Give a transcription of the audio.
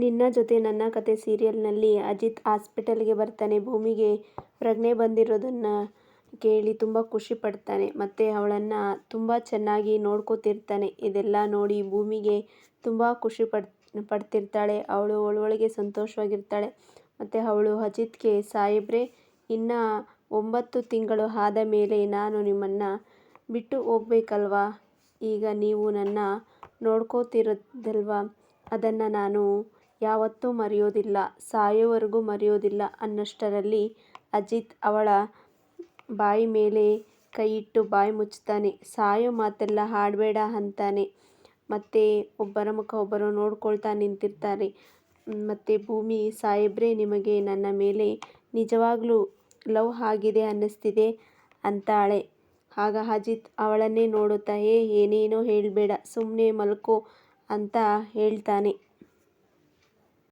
ನಿನ್ನ ಜೊತೆ ನನ್ನ ಕತೆ ಸೀರಿಯಲ್ನಲ್ಲಿ ಅಜಿತ್ ಹಾಸ್ಪಿಟಲ್ಗೆ ಬರ್ತಾನೆ. ಭೂಮಿಗೆ ಪ್ರಜ್ಞೆ ಬಂದಿರೋದನ್ನು ಕೇಳಿ ತುಂಬ ಖುಷಿ ಪಡ್ತಾನೆ. ಮತ್ತು ಅವಳನ್ನು ತುಂಬ ಚೆನ್ನಾಗಿ ನೋಡ್ಕೋತಿರ್ತಾನೆ ಇದೆಲ್ಲ ನೋಡಿ ಭೂಮಿಗೆ ತುಂಬ ಖುಷಿ ಪಡ್ತಿರ್ತಾಳೆ. ಅವಳು ಅವಳೊಳಗೆ ಸಂತೋಷವಾಗಿರ್ತಾಳೆ. ಮತ್ತು ಅವಳು ಅಜಿತ್ಗೆ, ಸಾಹೇಬ್ರೆ, ಇನ್ನು ಒಂಬತ್ತು ತಿಂಗಳು ಆದ ಮೇಲೆ ನಾನು ನಿಮ್ಮನ್ನು ಬಿಟ್ಟು ಹೋಗ್ಬೇಕಲ್ವಾ. ಈಗ ನೀವು ನನ್ನ ನೋಡ್ಕೋತಿರೋದಲ್ವಾ ಅದನ್ನು ನಾನು ಯಾವತ್ತೂ ಮರೆಯೋದಿಲ್ಲ. ಸಾಯೋವರೆಗೂ ಮರೆಯೋದಿಲ್ಲ ಅನ್ನೋಷ್ಟರಲ್ಲಿ ಅಜಿತ್ ಅವಳ ಬಾಯಿ ಮೇಲೆ ಕೈ ಇಟ್ಟು ಬಾಯಿ ಮುಚ್ತಾನೆ. ಸಾಯೋ ಮಾತೆಲ್ಲ ಹಾಡಬೇಡ ಅಂತಾನೆ. ಮತ್ತೆ ಒಬ್ಬರ ಮುಖ ಒಬ್ಬರು ನೋಡ್ಕೊಳ್ತಾ ನಿಂತಿರ್ತಾರೆ. ಮತ್ತೆ ಭೂಮಿ, ಸಾಹೇಬ್ರೆ, ನಿಮಗೆ ನನ್ನ ಮೇಲೆ ನಿಜವಾಗ್ಲೂ ಲವ್ ಆಗಿದೆ ಅನ್ನಿಸ್ತಿದೆ ಅಂತಾಳೆ. ಆಗ ಅಜಿತ್ ಅವಳನ್ನೇ ನೋಡುತ್ತಾ, ಏ, ಏನೇನೋ ಹೇಳಬೇಡ ಸುಮ್ಮನೆ ಮಲ್ಕೋ ಅಂತ ಹೇಳ್ತಾನೆ.